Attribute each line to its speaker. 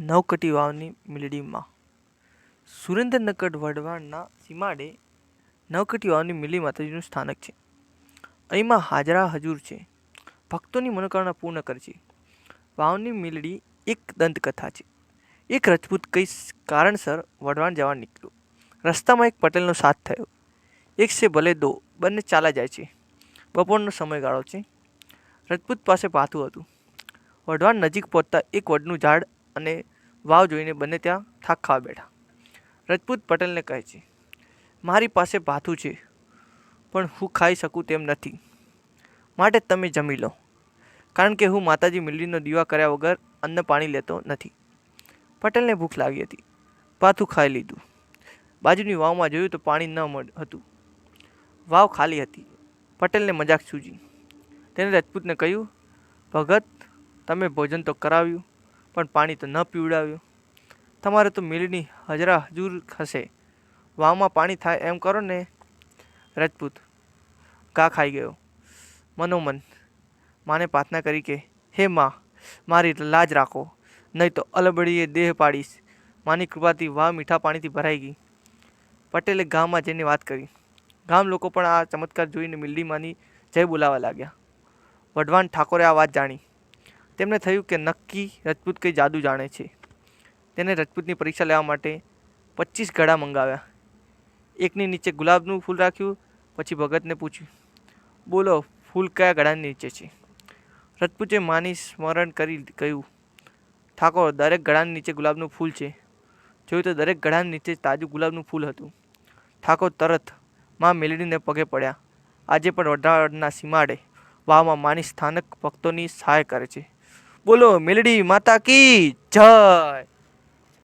Speaker 1: નવકટી વાવની મિલડીમાં. સુરેન્દ્રનગર વઢવાણના સીમાડે નવકટી વાવની મિલી માતાજીનું સ્થાનક છે. અહીંમાં હાજરા હજુર છે. ભક્તોની મનોકામના પૂર્ણ કરે છે. વાવની મિલડી એક દંતકથા છે. એક રજપૂત કઈ કારણસર વઢવાણ જવા નીકળ્યો. રસ્તામાં એક પટેલનો સાથ થયો. એક છે ભલે દો, બંને ચાલા જાય છે. બપોરનો સમયગાળો છે. રજપૂત પાસે પાથું હતું. વઢવાણ નજીક પહોંચતા એક વડનું ઝાડ અને વાવ જોઈને બંને ત્યાં થાક ખાવા બેઠા. રજપૂત પટેલને કહે છે, મારી પાસે ભાથું છે, પણ હું ખાઈ શકું તેમ નથી. માટે તમે જમી લો. કારણ કે હું માતાજી મિલ્લીનો દીવા કર્યા વગર અન્ન પાણી લેતો નથી. પટેલને ભૂખ લાગી હતી. ભાથું ખાઈ લીધું. બાજુની વાવમાં જોયું તો પાણી ન હતું. વાવ ખાલી હતી. પટેલને મજાક સૂજી. તેણે રજપૂતને કહ્યું, ભગત, તમે ભોજન તો કરાવ્યું. પણ પાણી તો ન પીવડાવ્યું. તમારે તો મિલની હજરા હજુર હશે. વાવમાં પાણી થાય એમ કરો ને, રજપૂત. ઘા ખાઈ ગયો. મનોમન માને પ્રાર્થના કરી કે, હે માં, મારી લાજ રાખો. નહીં તો અલબડીએ દેહ પાડીશ. માની કૃપાથી વાવ મીઠા પાણીથી ભરાઈ ગઈ. પટેલે ગામમાં જઈને વાત કરી. ગામ લોકો પણ આ ચમત્કાર જોઈને મિલડીમાંની જય બોલાવા લાગ્યા. વઢવાન ઠાકોરે આ વાત જાણી. તેમને થયું કે નક્કી રજપૂત કંઈ જાદુ જાણે છે. તેને રજપૂતની પરીક્ષા લેવા માટે પચીસ ઘડા મંગાવ્યા. એકની નીચે ગુલાબનું ફૂલ રાખ્યું, પછી ભગતને પૂછ્યું, બોલો, ફૂલ કયા ગળાની નીચે છે? રજપૂતે માની સ્મરણ કરી કહ્યું, ઠાકોર, દરેક ગળાની નીચે ગુલાબનું ફૂલ છે. જોયું તો દરેક ગળાની નીચે તાજું ગુલાબનું ફૂલ હતું. ઠાકોર તરતમાં મેલડીને પગે પડ્યા. આજે પણ વઢવાણના સીમાડે વાવમાં માની સ્થાનક ભક્તોની સહાય કરે છે. બોલો મેલડી માતા કી જય.